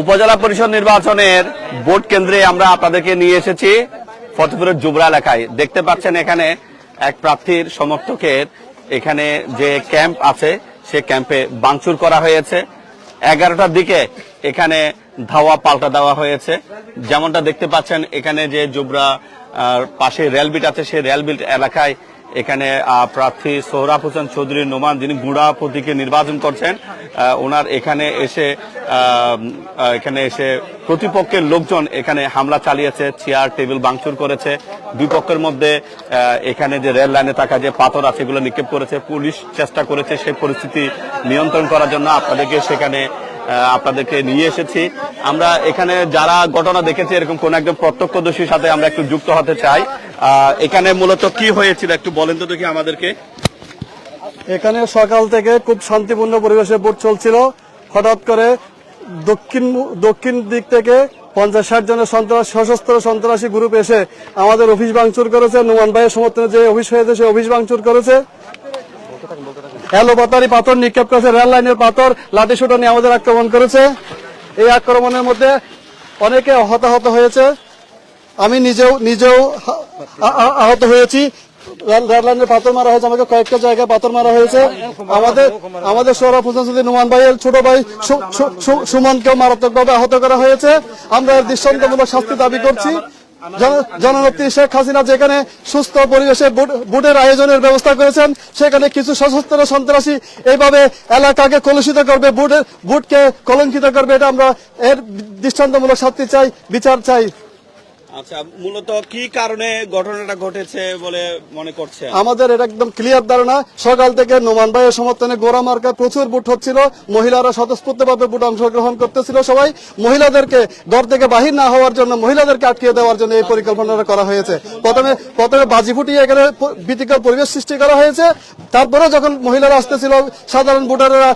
উপজেলা পরিষদ নির্বাচনের ভোট কেন্দ্রে আমরা আপনাদেরকে নিয়ে এসেছি ফতেপুরের জুবরা এলাকায়। দেখতে পাচ্ছেন এখানে এক প্রার্থীর সমর্থকের এখানে যে ক্যাম্প আছে, সে ক্যাম্পে বাংচুর করা হয়েছে। এগারোটার দিকে এখানে ধাওয়া পাল্টা দেওয়া হয়েছে। যেমনটা দেখতে পাচ্ছেন, এখানে যে জুবরা পাশে রেলবিট আছে, সেই রেলবিট এলাকায় এখানে প্রার্থী সোহরাব হোসেন চৌধুরী নোমান যিনি গুড়া প্রতীকে নির্বাচন করছেন ওনার এখানে এসে এখানে এসে প্রতিপক্ষের লোকজন এখানে হামলা চালিয়েছে, চেয়ার, টেবিল ভাঙচুর করেছে। দুই পক্ষের মধ্যে এখানে যে রেল লাইনে থাকা যে পাথর আছে, এগুলো নিক্ষেপ করেছে। পুলিশ চেষ্টা করেছে সেই পরিস্থিতি নিয়ন্ত্রণ করার জন্য। আপনাদেরকে সেখানে আপনাদেরকে নিয়ে এসেছি। আমরা এখানে যারা ঘটনা দেখেছি, এরকম কোন একজন প্রত্যক্ষদর্শীর সাথে আমরা একটু যুক্ত হতে চাই। এখানে মূলত কি হয়েছিল একটু বলেন তো দেখি আমাদেরকে। এখানে সকাল থেকে খুব শান্তিপূর্ণ পরিবেশে ভোট চলছিল। হঠাৎ করে দক্ষিণ দক্ষিণ দিক থেকে পঞ্চাশ ষাট জনের সন্ত্রাস, সশস্ত্র সন্ত্রাসী গ্রুপ এসে আমাদের অফিস ভাঙচুর করেছে। নোমান ভাইয়ের সমর্থনে যে অফিস হয়েছে, সে অফিস ভাঙচুর করেছে। এলোপাতারি পাথর, নিক্ষেপ করেছে রেল লাইনের পাথর, লাঠি সুটো নিয়ে আমাদের আক্রমণ করেছে। এই আক্রমণের মধ্যে অনেকে হতাহত হয়েছে। আমি নিজেও নিজেও আহত হয়েছি। রেল- রেল লাইনের পাথর মারা হয়েছে, আমাকে কয়েকটা জায়গায় পাথর মারা হয়েছে। আমাদের আমাদের সৌরভ হোসেন চৌধুরী নুমান ভাইয়ের ছোট ভাই সুমনকেও মারাত্মকভাবে আহত করা হয়েছে। আমরা দৃষ্টান্তমূলক শাস্তি দাবি করছি। জননেত্রী শেখ হাসিনা যেখানে সুস্থ পরিবেশে বুটের আয়োজনের ব্যবস্থা করেছেন সেখানে কিছু সশস্ত্র সন্ত্রাসী এইভাবে এলাকাকে কলুষিত করবে বুটের বুটকে কলঙ্কিত করবে এটা আমরা এর দৃষ্টান্তমূলক শাস্তি চাই বিচার চাই। আচ্ছা মূলত কি কারণে ঘটনাটা ঘটেছে বলে মনে করছে আমাদের এটা একদম ক্লিয়ার ধারণা। সকাল থেকে নোমান ভাইয়ের সমর্থনে গোড়া প্রচুর হচ্ছিল। মহিলারা অংশগ্রহণ করতেছিল সবাই। মহিলাদেরকে ঘর থেকে বাহির না হওয়ার জন্য, মহিলাদেরকে আটকিয়ে দেওয়ার জন্য এই পরিকল্পনাটা করা হয়েছে। প্রথমে প্রথমে বাজি ফুটিয়ে এখানে পরিবেশ সৃষ্টি করা হয়েছে। তারপরে যখন মহিলারা আসতেছিল, সাধারণ ভোটাররা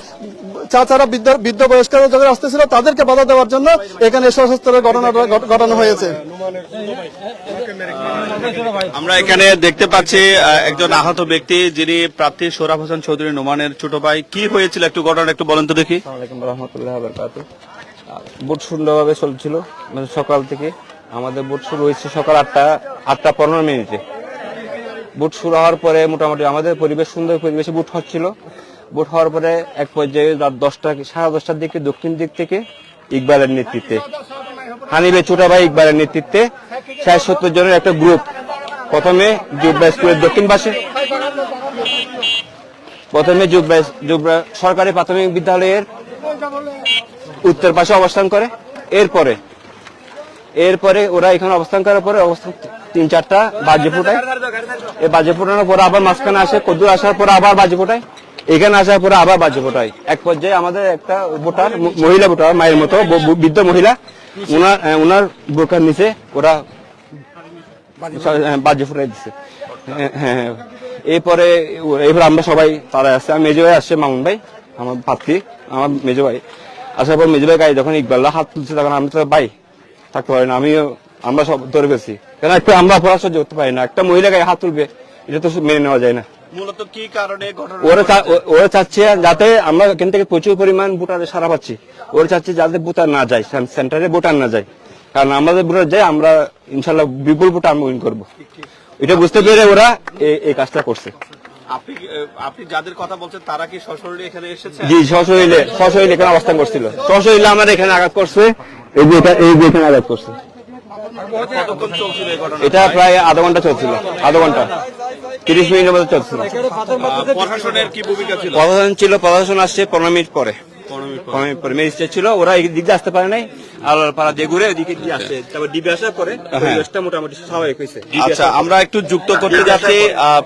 চাচারা বৃদ্ধ বয়স্করা যখন আসতেছিল তাদেরকে বাধা দেওয়ার জন্য এখানে সশস্ত্রের ঘটনাটা ঘট- ঘটানো হয়েছে। আমরা এখানে দেখতে পাচ্ছি একজন আহত ব্যক্তি যিনি প্রার্থী সোরাব হোসেন চৌধুরী নোমানের ছোট ভাই। কি হয়েছিল একটু ঘটনা একটু বলেন তো দেখি। আসসালামাইকুম রহমতুল্লাহ বরকাত বুট সুন্দরভাবে চলছিল মানে সকাল থেকে। আমাদের বুট শুরু হয়েছে সকাল আটটা আটটা পনেরো মিনিটে। বুট শুরু হওয়ার পরে মোটামুটি আমাদের পরিবেশ সুন্দর পরিবেশে বুট হচ্ছিল। বুট হওয়ার পরে এক পর্যায়ে রাত দশটা, সাড়ে দশটার দিকে, দক্ষিণ দিক থেকে ইকবালের নেতৃত্বে। হানিবে ছোটা ভাই ইকবালের নেতৃত্বে ষাট সত্তর জনের একটা গ্রুপ। প্রথমে জুব্বা স্কুলের দক্ষিণ পাশে প্রথমে সরকারি প্রাথমিক বিদ্যালয়ের উত্তর পাশে অবস্থান করে। এরপরে এরপরে ওরা এখানে অবস্থান করার পরে অবস্থান তিন চারটা বাজে ফুটায়। এই বাজে ফুটানোর পরে আবার মাঝখানে আসে, কদ্দুর আসার পরে আবার বাজে ফুটায়। এখানে আসার পরে আবার বাজে ফুটায় এক পর্যায়ে আমাদের একটা ভোটার মহিলা ভোটার মায়ের মতো বৃদ্ধ মহিলা ওনার ওনার বোরকার নিচে ওরা বাজে ফুটাই দিচ্ছে হ্যাঁ, হ্যাঁ। এরপরে এরপরে আমরা সবাই তারা আসছে। আমার মেজো ভাই আসছে মামুন ভাই আমার পাত্রী আমার মেজো ভাই। আসার পর মেজো ভাই গায়ে যখন ইকবাল্লা হাত তুলছে তখন আমি তো ভাই থাকতে পারি না আমিও আমরা সব ধরে গেছি কেন একটু আমরা পড়া সহ্য করতে পারি না। একটা মহিলা গায়ে হাত তুলবে এটা তো মেনে নেওয়া যায় না। মূলত কি কারণে ওরা ওরা চাচ্ছে যাতে আমরা এখান থেকে প্রচুর পরিমাণ ভোটার সারা পাচ্ছি। ওরা চাচ্ছে যাতে ভোটার না যায় সেন্টারে ভোটার না যায়। কারণ আমাদের ভোটার যায় আমরা ইনশাল্লাহ বিপুল ভোটার আমরা উইন করব। এটা বুঝতে পেরে ওরা এই- কাজটা করছে। আপনি আপনি যাদের কথা বলছেন তারা কি সশরীরে এখানে এসেছে? জি সশরীরে সশরীরে এখানে অবস্থান করছিল। সশরীরে আমার এখানে আঘাত করছে এই যে এখানে আঘাত করছে। এটা প্রায় আধা ঘণ্টা চলছিল আধা ঘণ্টা। তিরিশ মিনিটের মধ্যে চলছিল। প্রশাসনের কি ভূমিকা ছিল? প্রশাসন ছিল প্রশাসন আসছে পনেরো মিনিট পরে। ম্যাজিস্ট্রেট ছিল ওরা এই দিক দিয়ে আসতে পারে নাই। পাড়া দিয়ে ঘুরে ওদিকে দিয়ে আসছে তারপর ডিবি আসার পরে পরিবেশটা মোটামুটি স্বাভাবিক হয়েছে। আচ্ছা আমরা একটু যুক্ত করতে যাচ্ছি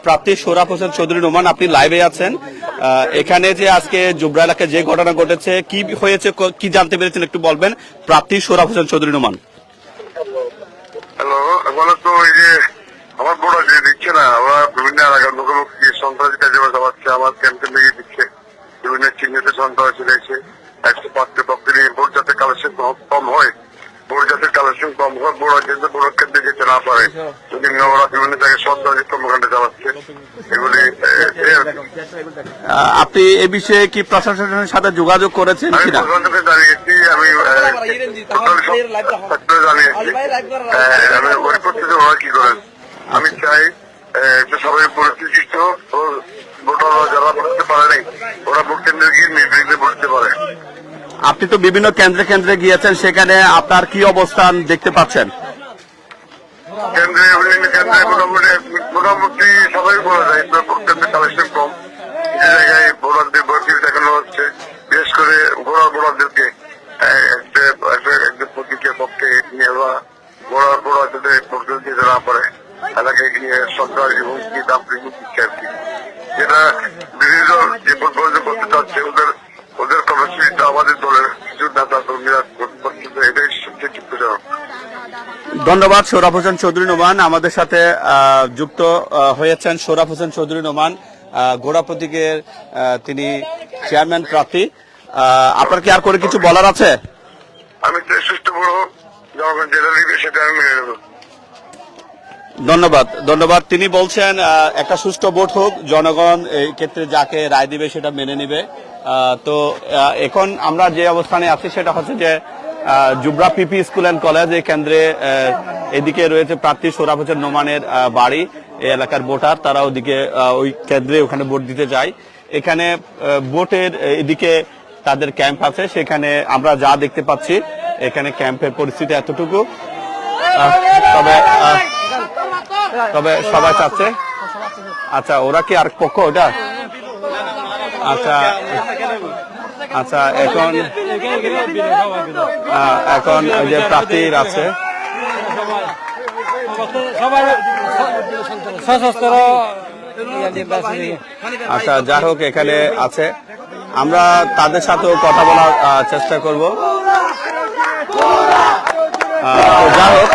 প্রার্থী সোরাব হোসেন চৌধুরী নোমান আপনি লাইভে আছেন। এখানে যে আজকে জুবরা এলাকায় যে ঘটনা ঘটেছে কি হয়েছে কি জানতে পেরেছেন একটু বলবেন? প্রার্থী সোরাব হোসেন চৌধুরী নোমান। হ্যালো বলো তো ওই যে আমার বড় যে দিচ্ছে না, আমরা বিভিন্ন এলাকার মুখোমুখি সন্ত্রাসী কাজে চালাচ্ছে আমার ক্যাম্পে লেগে দিচ্ছে। বিভিন্ন চিহ্নিত সন্ত্রাসী রয়েছে, একশো পাঁচটি পক্ষে নিয়ে ভোট যাতে কালেকশন কম হয় যাতে কালেকশন কম হয় কিন্তু কেন্দ্রে যেতে না পারে। বিভিন্ন জায়গায় সন্ত্রাসী কর্মকাণ্ড চালাচ্ছে এগুলি আপনি এ বিষয়ে কি প্রশাসনের সাথে যোগাযোগ করেছেন আমি কিনা? প্রশাসনকে জানিয়েছি আমি জানিয়েছি। আমি ওই ওরা কি করেন আমি চাই আহ, যে সবাই পরিস্থিতি ও ভোটাররা যারা বুঝতে পারে নাই ওরা ভোট কেন্দ্রে গিয়ে নির্বিঘ্নে বুঝতে পারে। আপনি তো বিভিন্ন কেন্দ্রে কেন্দ্রে গিয়েছেন, সেখানে আপনার কি অবস্থান দেখতে পাচ্ছেন? বিশেষ করে পক্ষে গিয়ে সরকার এবং দল যে ভোট বন্ধ করতে চাচ্ছে ওদের ওদের কর্মসূচিটা আমাদের দলের কিছু নেতা কর্মীরা করতেছে এটাই সবচেয়ে চিত্তজনক ধন্যবাদ সৌরভ হোসেন চৌধুরী নোমান। আমাদের সাথে যুক্ত হয়েছেন সৌরভ হোসেন চৌধুরী নোমান। গোড়া প্রতীকের তিনি চেয়ারম্যান প্রার্থী। আপনার কি আর করে কিছু বলার আছে? আমি সুস্থ বড় জনগণ যেটা দিবে সেটা আমি মেনে নেব। ধন্যবাদ ধন্যবাদ। তিনি বলছেন একটা সুষ্ঠু ভোট হোক জনগণ এই ক্ষেত্রে যাকে রায় দিবে সেটা মেনে নিবে। তো এখন আমরা যে অবস্থানে আছি সেটা হচ্ছে যে Jubra PP school and college, এই কেন্দ্রে এদিকে রয়েছে প্রার্থী সোরাব হোসেন নোমানের বাড়ি, এই এলাকার ভোটার, তারা ওদিকে ওই কেন্দ্রে ওখানে ভোট দিতে যায়। এখানে ভোটের, এদিকে তাদের ক্যাম্প আছে, সেখানে আমরা যা দেখতে পাচ্ছি, এখানে ক্যাম্পের পরিস্থিতি এতটুকু। তবে তবে সবাই চাচ্ছে। আচ্ছা ওরা কি আর পক্ষ ওটা? আচ্ছা আচ্ছা এখন এখন যে আছে। আচ্ছা যাই হোক, এখানে আছে। আমরা তাদের সাথেও কথা বলার চেষ্টা করব। যাই হোক,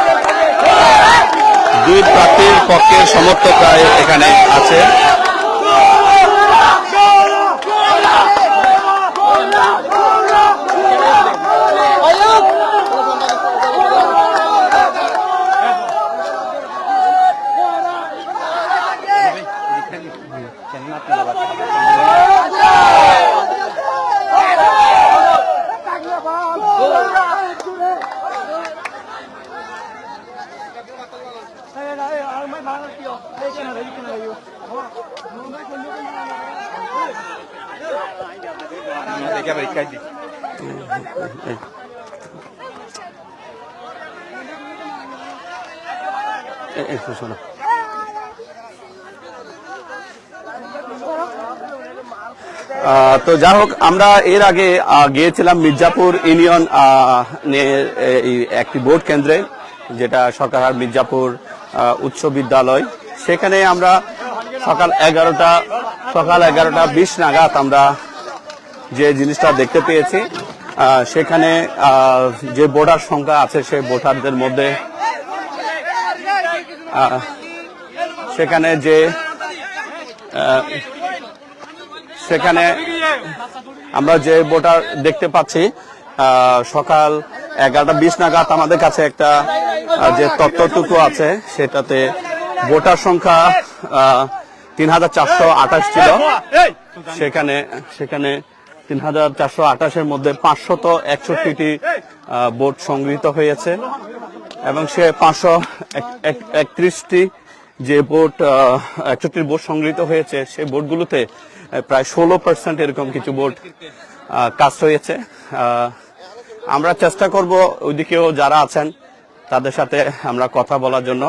দুই প্রার্থীর পক্ষের সমর্থকরা এখানে আছে এ- তো যাই হোক আমরা এর আগে গিয়েছিলাম মির্জাপুর ইউনিয়ন একটি ভোট কেন্দ্রে যেটা সরকার মির্জাপুর উচ্চ বিদ্যালয় সেখানে আমরা সকাল এগারোটা সকাল এগারোটা বিশ নাগাদ আমরা যে জিনিসটা দেখতে পেয়েছি সেখানে যে ভোটার সংখ্যা আছে সেই ভোটারদের মধ্যে সেখানে যে সেখানে আমরা যে ভোটার দেখতে পাচ্ছি সকাল এগারোটা বিশ নাগাদ আমাদের কাছে একটা যে তথ্যটুকু আছে সেটাতে ভোটার সংখ্যা তিন হাজার চারশো আঠাশ ছিল। সেখানে সেখানে তিন হাজার চারশো আঠাশের মধ্যে পাঁচশত একষট্টিটি ভোট সংগৃহীত হয়েছে। এবং সে পাঁচশো একত্রিশটি যে ভোট একষট্টির ভোট সংগৃহীত হয়েছে সেই ভোটগুলোতে আহ, প্রায় ষোলো পার্সেন্ট এরকম কিছু ভোট কাস্ট হয়েছে। আমরা চেষ্টা করব ওইদিকেও যারা আছেন তাদের সাথে আমরা কথা বলার জন্য।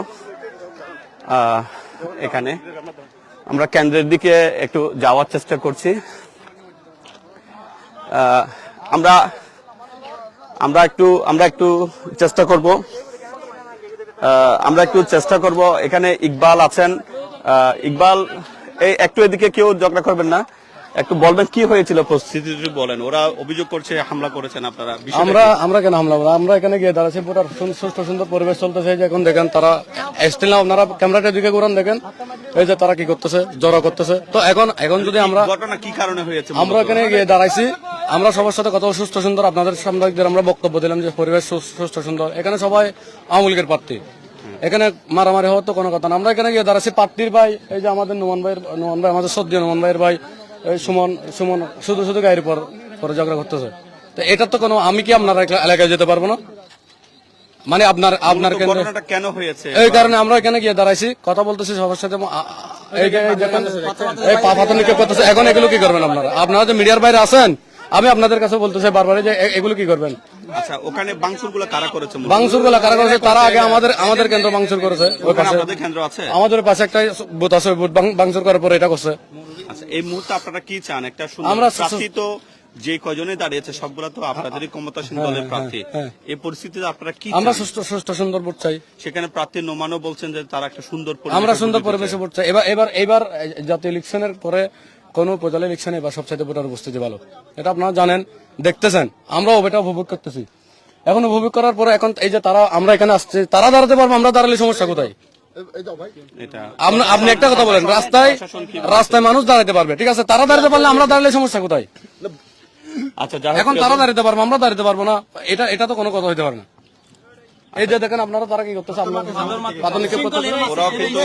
এখানে। আমরা কেন্দ্রের দিকে একটু যাওয়ার চেষ্টা করছি। আমরা আমরা একটু আমরা একটু চেষ্টা করব। আমরা একটু চেষ্টা করব। এখানে ইকবাল আছেন। ইকবাল, এই একটু এদিকে কেউ ঝগড়া করবেন না। একটু বলবেন কি হয়েছিল পরিস্থিতি বলেন ওরা অভিযোগ করছে হামলা করেছেন আপনারা আমরা? আমরা কেন হামলা আমরা এখানে গিয়ে দাঁড়াচ্ছি পুরো সুস্থ সুন্দর পরিবেশ চলতেছে এই যে এখন দেখেন তারা স্টিল আপনারা ক্যামেরাটার দিকে ঘুরান দেখেন। এই যে তারা কি করতেছে জড়ো করতেছে। তো এখন এখন যদি আমরা ঘটনা কি কারণে হয়েছে আমরা এখানে গিয়ে দাঁড়াইছি। আমরা সবার সাথে কত সুস্থ সুন্দর। আপনাদের সাংবাদিকদের আমরা বক্তব্য দিলাম যে পরিবেশ সু- সুস্থ সুন্দর। এখানে সবাই আওয়ামী লীগের প্রার্থী। এখানে মারামারি হওয়ার তো কোনো কথা না। আমরা এখানে গিয়ে দাঁড়াচ্ছি পাট্টির ভাই এই যে আমাদের নোমান ভাইয়ের নোমান ভাই আমাদের সদ্য নোমান ভাইয়ের ভাই। সুমন সুমন শুধু শুধু গাড়ির পর পরে ঝগড়া করতেছে। তো এটা তো কোনো আমি কি আপনার এলাকায় যেতে পারব না? মানে আপনার আপনার কেন হয়েছে? এই কারণে আমরা এখানে গিয়ে দাঁড়াইছি কথা বলতেছি সবার সাথে এই পা পাতা নিক্ষেপ করতেছে? এখন এগুলো কি করবেন আপনারা? আপনারা যে মিডিয়ার বাইরে আছেন আমি আপনাদের কাছে বলতেছি বারবার যে এগুলো কি করবেন? আচ্ছা ওখানে বাংসুরগুলো কারা করেছে মূলত? বাংসুরগুলা কারা করেছে তারা আগে আমাদের আমাদের কেন্দ্র বাংসুর করেছে ওই পাশে আপনাদের কেন্দ্র আছে আমাদের পাশে একটা বুথ আছে বুথ বাংসুর করার পরে এটা করছে আচ্ছা এই মুহূর্তে আপনারা কি চান একটা সুন্দর আমরা তো যে কজনে দাঁড়িয়েছে সবগুলা তো আপনাদেরই ক্ষমতাসীন দলের প্রার্থী হ্যাঁ। এই পরিস্থিতিতে আপনারা কি আমরা? সুষ্ঠু সুষ্ঠু সুন্দর ভোট চাই সেখানে প্রার্থী নোমানও বলছেন যে তারা একটা সুন্দর আমরা সুন্দর পরিবেশে। ভোট চাই এবার এবার এবার জাতীয় ইলেকশনের পরে কোন উপজেলা ইলেকশনে এবার সবচাইতে ভোটার উপস্থিতি ভালো। এটা আপনারা জানেন দেখতেছেন। আমরাও এটা উপভোগ করতেছি। এখন উপভোগ করার পরে এখন এই যে তারা আমরা এখানে আসছে তারা দাঁড়াতে পারব আমরা দাঁড়ালে সমস্যা কোথায়? আপনি আপনি একটা কথা বলেন রাস্তায় রাস্তায় মানুষ দাঁড়াতে পারবে ঠিক আছে? তারা দাঁড়াতে পারলে আমরা দাঁড়ালে সমস্যা কোথায়? আচ্ছা এখন তারা দাঁড়াতে পারব আমরা দাঁড়াতে পারব না এটা এটা তো কোনো কথা হইতে পারে না। এই যে দেখেন আপনারা তারা কি করতেছে? কিন্তু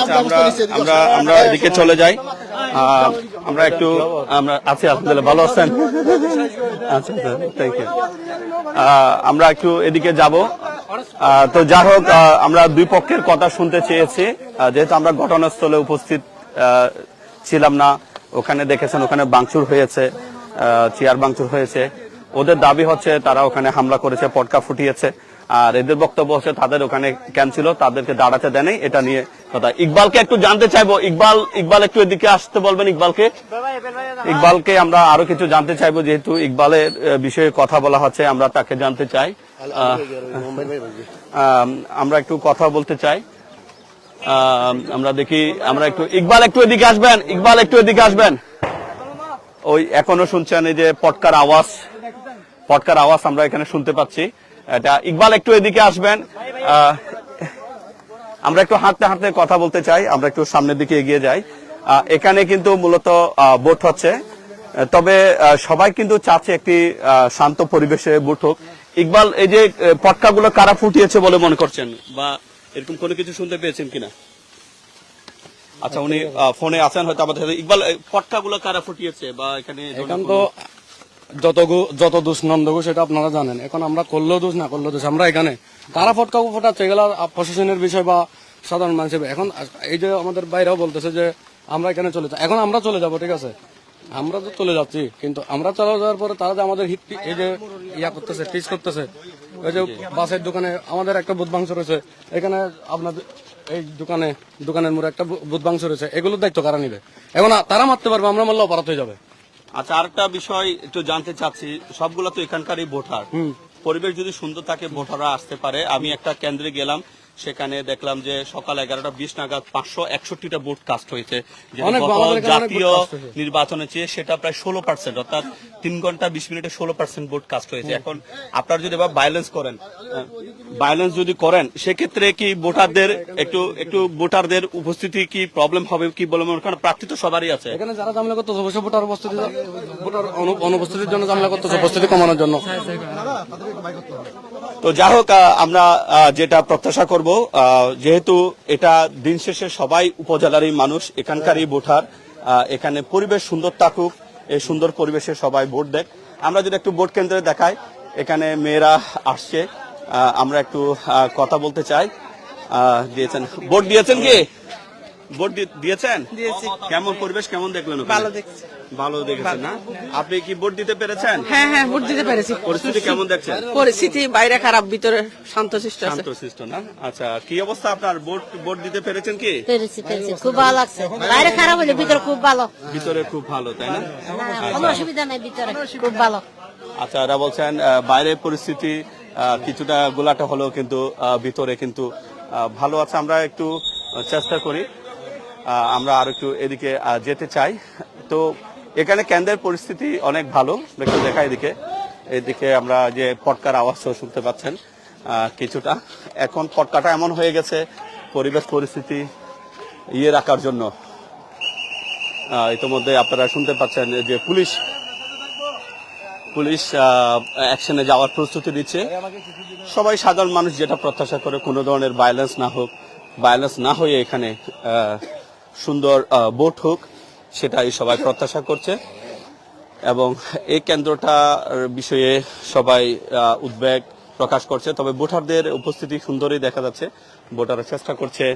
আচ্ছা, আমরা আমরা আমরা এদিকে চলে যাই। আমরা একটু আমরা আছি আলহামদুলিল্লাহ ভালো আছেন। আচ্ছা থ্যাংক ইউ আমরা একটু এদিকে যাব। তো যাই হোক আমরা দুই পক্ষের কথা শুনতে চেয়েছি। যেহেতু আমরা ঘটনাস্থলে উপস্থিত আহ, ছিলাম না ওখানে দেখেছেন ওখানে বাংচুর হয়েছে চেয়ার বাংচুর হয়েছে। ওদের দাবি হচ্ছে তারা ওখানে হামলা করেছে পটকা ফুটিয়েছে। আর এদের বক্তব্য হচ্ছে তাদের ওখানে ক্যাম্প ছিল, তাদেরকে দাঁড়াতে দেয়নি এটা নিয়ে কথা। ইকবালকে একটু জানতে চাইব। ইকবাল ইকবাল একটু এদিকে আসতে বলবেন ইকবালকে? ইকবালকে আমরা আরও কিছু জানতে চাইব, যেহেতু ইকবালের বিষয়ে কথা বলা হচ্ছে, আমরা তাকে জানতে চাই। আমরা একটু কথা বলতে চাই। আমরা দেখি, আমরা একটু, ইকবাল একটু এদিকে আসবেন, ইকবাল একটু এদিকে আসবেন। ওই, এখনও শুনছেন এই যে পটকার আওয়াজ? পটকার আওয়াজ আমরা এখানে শুনতে পাচ্ছি। এটা ইকবাল একটু এদিকে আসবেন। আমরা একটু হাঁটতে হাঁটতে কথা বলতে চাই, আমরা একটু সামনের দিকে এগিয়ে যাই। এখানে কিন্তু মূলত ভোট হচ্ছে। তবে সবাই কিন্তু চাচ্ছে একটি শান্ত পরিবেশে ভোট হোক। ইকবাল, এই যে পটকাগুলো কারা ফুটিয়েছে বলে মনে করছেন? বা এরকম কোনো কিছু শুনতে পেয়েছেন কিনা? আচ্ছা উনি ফোনে আছেন হয়তো আমাদের সাথে। ইকবাল পটকাগুলো কারা ফুটিয়েছে বা এখানে এখন তো যত যত দোষ নন্দগু সেটা আপনারা জানেন। এখন আমরা করলেও দোষ, না করলেও দোষ, আমরা এখানে। তারা ফটকা ফোটাচ্ছে এগুলা প্রশাসনের বিষয় বা সাধারণ মানুষের এখন এই যে আমাদের বাইরেও বলতেছে যে আমরা এখানে চলে যাই এখন আমরা চলে যাব, ঠিক আছে? আমরা তো চলে যাচ্ছি, কিন্তু আমরা চলে যাওয়ার পরে তারা যে আমাদের হিট এই যে ইয়া করতেছে টিচ করতেছে। ওই যে বাসের দোকানে আমাদের একটা বুধ মাংস রয়েছে এখানে আপনাদের এই দোকানে, দোকানের মোড়ে একটা বুধ মাংস রয়েছে এগুলোর দায়িত্ব কারা নিবে? এখন তারা মারতে পারবে, আমরা মারলে অপরাধ হয়ে যাবে। আচ্ছা আরেকটা বিষয় একটু জানতে চাচ্ছি। সবগুলো তো এখানকারই ভোটার। পরিবেশ যদি সুন্দর থাকে ভোটাররা আসতে পারে। আমি একটা কেন্দ্রে গেলাম। সেখানে দেখলাম যে সকাল এগারোটা বিশ নাগাদ পাঁচশো একষট্টিটা ভোট কাস্ট হয়েছে। জাতীয় নির্বাচনে চেয়ে সেটা প্রায় ষোলো পার্সেন্ট অর্থাৎ তিন ঘণ্টা বিশ মিনিটে ষোলো পার্সেন্ট ভোট কাস্ট হয়েছে। এখন আপনারা যদি এবার বাইলেন্স করেন বাইলেন্স যদি করেন সেক্ষেত্রে কি ভোটারদের একটু একটু ভোটারদের উপস্থিতি কি প্রবলেম হবে কি বলে মনে করেন? প্রার্থী তো সবারই আছে। এখানে যারা ঝামেলা করতেছে অবশ্যই ভোটার উপস্থিতি ভোটার অনুপস্থিতির জন্য ঝামেলা করতেছে উপস্থিতি কমানোর জন্য। তো যাই হোক আমরা যেটা প্রত্যাশা করব আহ, যেহেতু এটা দিন শেষে সবাই উপজেলারই মানুষ এখানকারই ভোটার এখানে পরিবেশ সুন্দর থাকুক এই সুন্দর পরিবেশে সবাই ভোট দেখ আমরা যদি একটু ভোট কেন্দ্রে দেখাই এখানে মেয়েরা আসছে। আহ, আমরা একটু কথা বলতে চাই। আহ, দিয়েছেন। ভোট দিয়েছেন কি? ভোট দিয়েছেন? কেমন পরিবেশ কেমন দেখলেন? ভালো দেখছি। ভালো দেখেছেন না? আপনি কি ভোট দিতে পেরেছেন? হ্যাঁ হ্যাঁ ভোট দিতে পেরেছি। পরিস্থিতি কেমন দেখছেন? পরিস্থিতি বাইরে খারাপ ভিতরে শান্তশিষ্ট আছে। শান্তশিষ্ট না? আচ্ছা কি অবস্থা আপনার? ভোট ভোট দিতে পেরেছেন কি? পেরেছি পেরেছি। খুব ভালো লাগছে। বাইরে খারাপ হলে ভিতরে খুব ভালো। ভিতরে খুব ভালো তাই না? কোনো অসুবিধা নেই ভিতরে খুব ভালো। আচ্ছা এরা বলছেন আহ, বাইরের পরিস্থিতি আহ, কিছুটা গোলাটা হলেও কিন্তু ভিতরে কিন্তু ভালো আছে। আমরা একটু চেষ্টা করি। আহ, আমরা আর একটু এদিকে যেতে চাই। তো এখানে কেন্দ্রের পরিস্থিতি অনেক ভালো। একটু দেখা এদিকে। এদিকে আমরা যে পটকার আওয়াজও শুনতে পাচ্ছেন কিছুটা। এখন পটকাটা এমন হয়ে গেছে, পরিবেশ পরিস্থিতি ইয়ে রাখার জন্য। ইতোমধ্যে আপনারা শুনতে পাচ্ছেন যে পুলিশ পুলিশ অ্যাকশনে যাওয়ার প্রস্তুতি দিচ্ছে সবাই সাধারণ মানুষ যেটা প্রত্যাশা করে, কোনো ধরনের ভায়োলেন্স না হোক ভায়োলেন্স না হয়ে এখানে সুন্দর বোট হোক। সেটাই সবাই প্রত্যাশা করছে। এবং এই কেন্দ্রটার বিষয়ে সবাই উদ্বেগ প্রকাশ করছে। তবে ভোটারদের উপস্থিতি সুন্দরই দেখা যাচ্ছে। ভোটাররা চেষ্টা করছে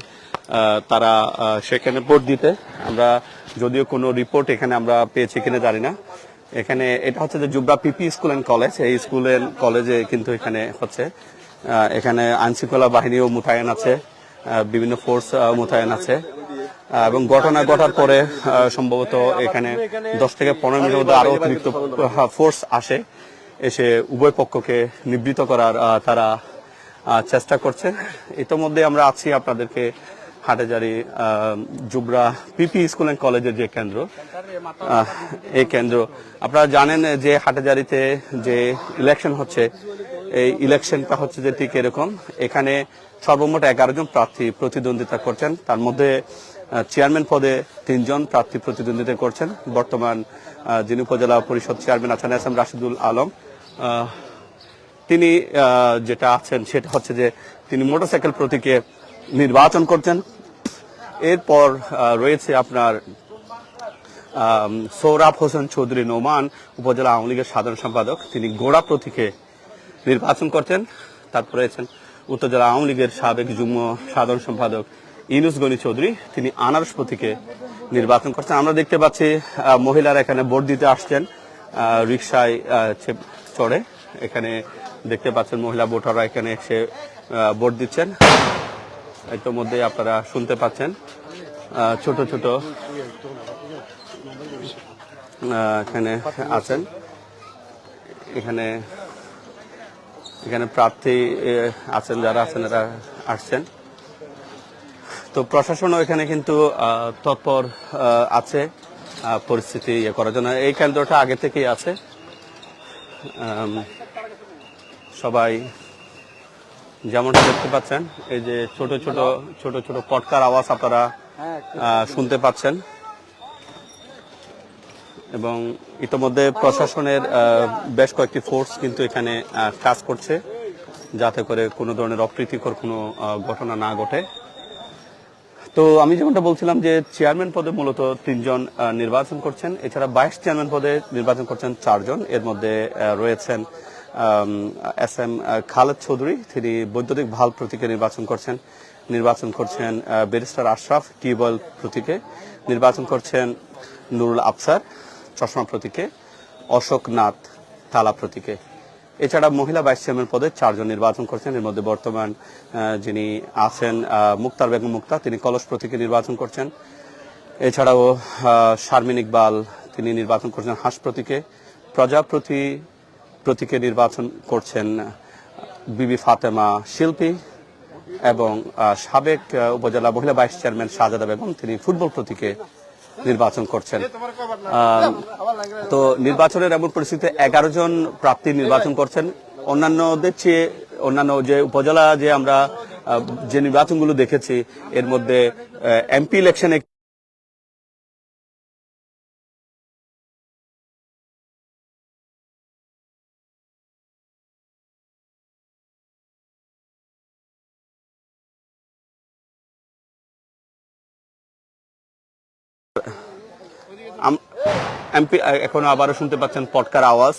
তারা সেখানে ভোট দিতে। আমরা যদিও কোনো রিপোর্ট এখানে আমরা পেয়েছি কিনা জানি না। এখানে এটা হচ্ছে যে Jobra PP school and college. এই স্কুল অ্যান্ড কলেজে কিন্তু এখানে হচ্ছে এখানে আইনশৃঙ্খলা বাহিনীও মোতায়েন আছে বিভিন্ন ফোর্স মোতায়েন আছে। এবং ঘটনা ঘটার পরে সম্ভবত এখানে দশ থেকে পনেরো মিনিটের মধ্যে আরও অতিরিক্ত ফোর্স আসে। এসে উভয় পক্ষকে নিবৃত করার তারা চেষ্টা করছে। ইতোমধ্যে আমরা আছি আপনাদেরকে হাটেজারি জুবরা পিপি স্কুল অ্যান্ড কলেজের যে কেন্দ্র। এই কেন্দ্র। আপনারা জানেন যে হাটেজারিতে যে ইলেকশন হচ্ছে, এই ইলেকশনটা হচ্ছে যে ঠিক এরকম। এখানে সর্বমোট এগারো জন প্রার্থী প্রতিদ্বন্দ্বিতা করছেন। তার মধ্যে চেয়ারম্যান পদে তিনজন প্রার্থী প্রতিদ্বন্দ্বিতা করছেন। বর্তমান যিনি উপজেলা পরিষদ চেয়ারম্যান আছেন এস এম রাশিদুল আলম। তিনি যেটা আছেন সেটা হচ্ছে যে তিনি মোটরসাইকেল প্রতীকে নির্বাচন করছেন। এরপর রয়েছে আপনার সৌরভ হোসেন চৌধুরী নোমান, উপজেলা আওয়ামী লীগের সাধারণ সম্পাদক। তিনি গোড়া প্রতীকে নির্বাচন করছেন। তারপরে রয়েছেন উত্তর জেলা আওয়ামী লীগের সাবেক যুগ্ম সাধারণ সম্পাদক ইনুস গনি চৌধুরী তিনি আনারস প্রতীকে নির্বাচন করছেন। আমরা দেখতে পাচ্ছি মহিলারা এখানে ভোট দিতে আসছেন আহ, চড়ে। এখানে দেখতে পাচ্ছেন মহিলা ভোটাররা এখানে এসে ভোট দিচ্ছেন। ইতিমধ্যে আপনারা শুনতে পাচ্ছেন ছোট ছোট এখানে আছেন। এখানে এখানে প্রার্থী আছেন যারা আছেন এরা আসছেন। তো প্রশাসনও এখানে কিন্তু তৎপর আছে পরিস্থিতি ইয়ে করার জন্য। এই কেন্দ্রটা আগে থেকেই আছে। সবাই যেমনটা দেখতে পাচ্ছেন, এই যে ছোট ছোট ছোট ছোট পটকার আওয়াজ আপনারা শুনতে পাচ্ছেন। এবং ইতোমধ্যে প্রশাসনের বেশ কয়েকটি ফোর্স কিন্তু এখানে কাজ করছে, যাতে করে কোনো ধরনের অপ্রীতিকর কোনো ঘটনা না ঘটে। তো আমি যেমনটা বলছিলাম যে চেয়ারম্যান পদে মূলত তিনজন নির্বাচন করছেন। এছাড়া ভাইস চেয়ারম্যান পদে নির্বাচন করছেন চারজন। এর মধ্যে রয়েছেন এস এম খালেদ চৌধুরী। তিনি বৈদ্যুতিক ভালো প্রতীকে নির্বাচন করছেন। নির্বাচন করছেন ব্যারিস্টার আশরাফ টিউবওয়েল প্রতীকে। নির্বাচন করছেন নুরুল আফসার চশমা প্রতীকে। অশোক নাথ তালা প্রতীকে। এছাড়া মহিলা ভাইস চেয়ারম্যান পদে চারজন নির্বাচন করছেন। এর মধ্যে বর্তমান যিনি আছেন মুক্তার বেগম মুক্তা, তিনি কলস প্রতীকে নির্বাচন করছেন। এছাড়াও শারমিন ইকবাল, তিনি নির্বাচন করছেন হাঁস প্রতীকে। প্রজাপতি প্রতীকে নির্বাচন করছেন বিবি ফাতেমা শিল্পী এবং সাবেক উপজেলা মহিলা ভাইস চেয়ারম্যান শাহজাদা বেগম, তিনি ফুটবল প্রতীকে নির্বাচন করছেন। আহ, তো নির্বাচনের এমন পরিস্থিতিতে এগারো জন প্রার্থী নির্বাচন করছেন। অন্যান্যদের চেয়ে অন্যান্য যে উপজেলা যে আমরা যে নির্বাচনগুলো দেখেছি এর মধ্যে এমপি ইলেকশনে এমপি এখন আবারও শুনতে পাচ্ছেন পটকার আওয়াজ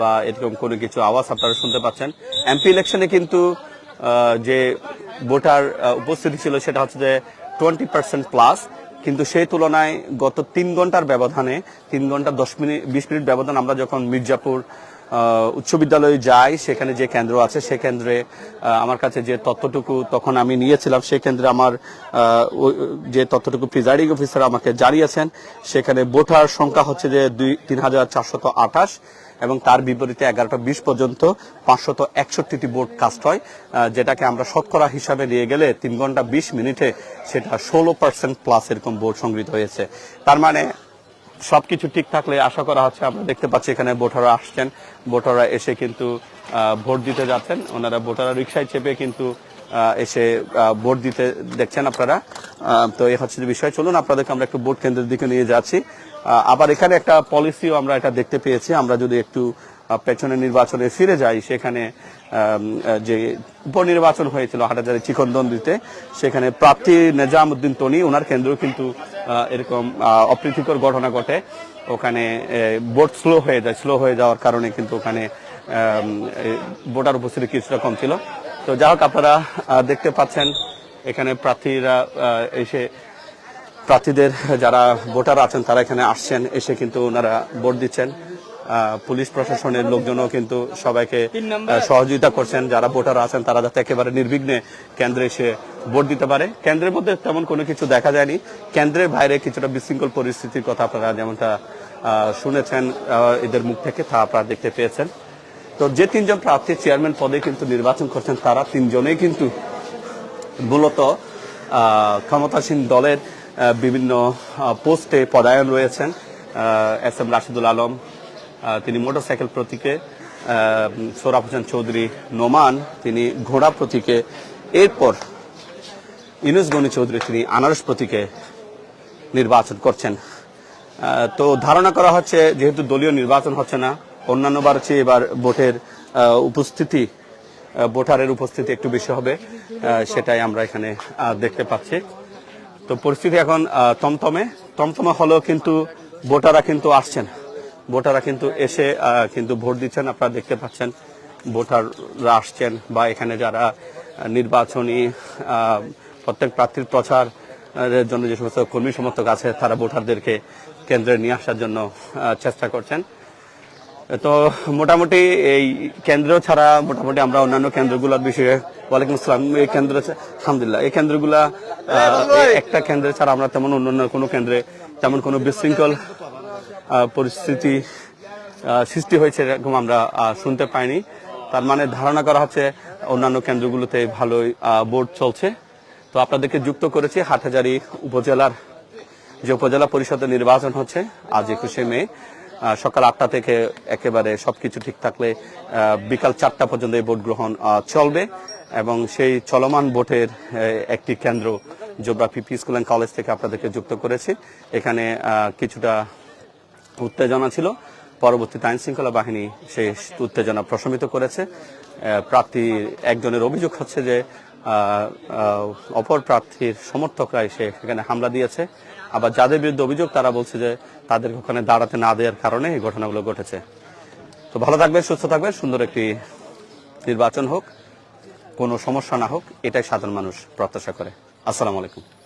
বা এরকম কোনো কিছু আওয়াজ আপনারা শুনতে পাচ্ছেন। এমপি ইলেকশনে কিন্তু যে ভোটার উপস্থিতি ছিল সেটা হচ্ছে যে টোয়েন্টি পার্সেন্ট প্লাস, কিন্তু সেই তুলনায় গত তিন ঘণ্টার ব্যবধানে, তিন ঘণ্টা দশ মিনিট, বিশ মিনিট ব্যবধান আমরা যখন মির্জাপুর উচ্চ বিদ্যালয়ে যাই, সেখানে যে কেন্দ্র আছে, সে কেন্দ্রে আমার কাছে যে তথ্যটুকু তখন আমি নিয়েছিলাম সেই কেন্দ্রে আমার যে তথ্যটুকু প্রিজাইডিং অফিসার আমাকে জানিয়েছেন, সেখানে ভোটার সংখ্যা হচ্ছে যে দুই, তিন হাজার চারশত আঠাশ এবং তার বিপরীতে এগারোটা বিশ পর্যন্ত পাঁচশত একষট্টিটি ভোট কাস্ট হয় যেটাকে আমরা শতকরা হিসাবে নিয়ে গেলে তিন ঘণ্টা বিশ মিনিটে সেটা ষোলো পার্সেন্ট প্লাস এরকম বোর্ড সংগৃহীত হয়েছে। তার মানে সবকিছু ঠিক থাকলে আশা করা হচ্ছে আমরা দেখতে পাচ্ছি এখানে ভোটাররা আসছেন। ভোটাররা এসে কিন্তু ভোট দিতে যাচ্ছেন। ওনারা ভোটাররা রিক্সায় চেপে কিন্তু এসে ভোট দিতে দেখছেন আপনারা। তো এ হচ্ছে বিষয়। চলুন আপনাদেরকে আমরা একটু ভোট কেন্দ্রের দিকে নিয়ে যাচ্ছি। আবার এখানে একটা পলিসিও আমরা এটা দেখতে পেয়েছি। আমরা যদি একটু পেছনে নির্বাচনে ফিরে যাই, সেখানে যে উপনির্বাচন হয়েছিল হাটাজারি চিকনদন্দিতে, সেখানে প্রার্থী নেজামুদ্দিন তনি ওনার কেন্দ্র কিন্তু এরকম অপ্রীতিকর ঘটনা ঘটে। ওখানে ভোট স্লো হয়ে যায়, স্লো হয়ে যাওয়ার কারণে কিন্তু ওখানে ভোটার উপস্থিতি কিছুটা কম ছিল। তো যাই হোক, আপনারা দেখতে পাচ্ছেন, এখানে প্রার্থীরা এসে, প্রার্থীদের যারা ভোটার আছেন, তারা এখানে আসছেন, এসে কিন্তু ওনারা ভোট দিচ্ছেন। পুলিশ প্রশাসনের লোকজনও কিন্তু সবাইকে সহযোগিতা করছেন। যারা ভোটার আছেন, তারা যাতে একেবারে নির্বিঘ্নে কেন্দ্রে এসে ভোট দিতে পারে। কেন্দ্রের মধ্যে তেমন কোনো কিছু দেখা যায়নি। কেন্দ্রের বাইরে কিছুটা বিশৃঙ্খল পরিস্থিতির কথা আপনারা যেমনটা শুনেছেন এদের মুখ থেকে তা আপনারা দেখতে পেয়েছেন। তো যে তিনজন প্রার্থী চেয়ারম্যান পদে কিন্তু নির্বাচন করছেন, তারা তিনজনেই কিন্তু মূলত ক্ষমতাসীন দলের বিভিন্ন পোস্টে পদায়ন রয়েছেন। এস এম রাশিদুল আলম তিনি মোটরসাইকেল প্রতীকে সোহরাব হোসেন চৌধুরী, নোমান, তিনি ঘোড়া প্রতীকে, এরপর ইনুস গনি চৌধুরী, তিনি আনারস প্রতীকে নির্বাচন করছেন। তো ধারণা করা হচ্ছে, যেহেতু দলীয় নির্বাচন হচ্ছে না অন্যান্যবার চেয়ে এবার ভোটের উপস্থিতি ভোটারের উপস্থিতি একটু বেশি হবে সেটাই আমরা এখানে দেখতে পাচ্ছি। তো পরিস্থিতি এখন তমতমে। তমতমে হলেও কিন্তু ভোটাররা কিন্তু আসছেন। ভোটাররা কিন্তু এসে কিন্তু ভোট দিচ্ছেন। আপনারা দেখতে পাচ্ছেন ভোটাররা আসছেন বা এখানে যারা নির্বাচনী প্রত্যেক প্রার্থীর প্রচার জন্য যে সমস্ত কর্মী সমর্থক আছে, তারা ভোটারদেরকে কেন্দ্রে নিয়ে আসার জন্য চেষ্টা করছেন। তো মোটামুটি এই কেন্দ্র ছাড়া মোটামুটি আমরা অন্যান্য কেন্দ্রগুলোর বিষয়ে, ওয়ালাইকুম আসসালাম, এই কেন্দ্র আলহামদুলিল্লাহ, এই কেন্দ্রগুলা একটা কেন্দ্রে ছাড়া আমরা তেমন অন্যান্য কোনো কেন্দ্রে তেমন কোনো বিশৃঙ্খল পরিস্থিতি সৃষ্টি হয়েছে এরকম আমরা শুনতে পাইনি। তার মানে ধারণা করা হচ্ছে অন্যান্য কেন্দ্রগুলোতে ভালোই ভোট চলছে। তো আপনাদেরকে যুক্ত করেছি হাটহাজারি উপজেলার যে উপজেলা পরিষদের নির্বাচন হচ্ছে আজ একুশে মে সকাল আটটা থেকে একেবারে সবকিছু ঠিক থাকলে বিকাল চারটা পর্যন্ত এই ভোট গ্রহণ চলবে। এবং সেই চলমান ভোটের একটি কেন্দ্র Jobra PP school and college থেকে আপনাদেরকে যুক্ত করেছি। এখানে কিছুটা উত্তেজনা ছিল। পরবর্তীতে আইন শৃঙ্খলা বাহিনী সেই উত্তেজনা প্রশমিত করেছে। প্রার্থী একজনের অভিযোগ হচ্ছে যে অপর প্রার্থীর সমর্থকরা এসে সেখানে হামলা দিয়েছে। আবার যাদের বিরুদ্ধে অভিযোগ, তারা বলছে যে তাদের ওখানে দাঁড়াতে না দেওয়ার কারণে এই ঘটনাগুলো ঘটেছে। তো ভালো থাকবেন, সুস্থ থাকবেন, সুন্দর একটি নির্বাচন হোক। কোনো সমস্যা না হোক, এটাই সাধারণ মানুষ প্রত্যাশা করে। আসসালামু আলাইকুম।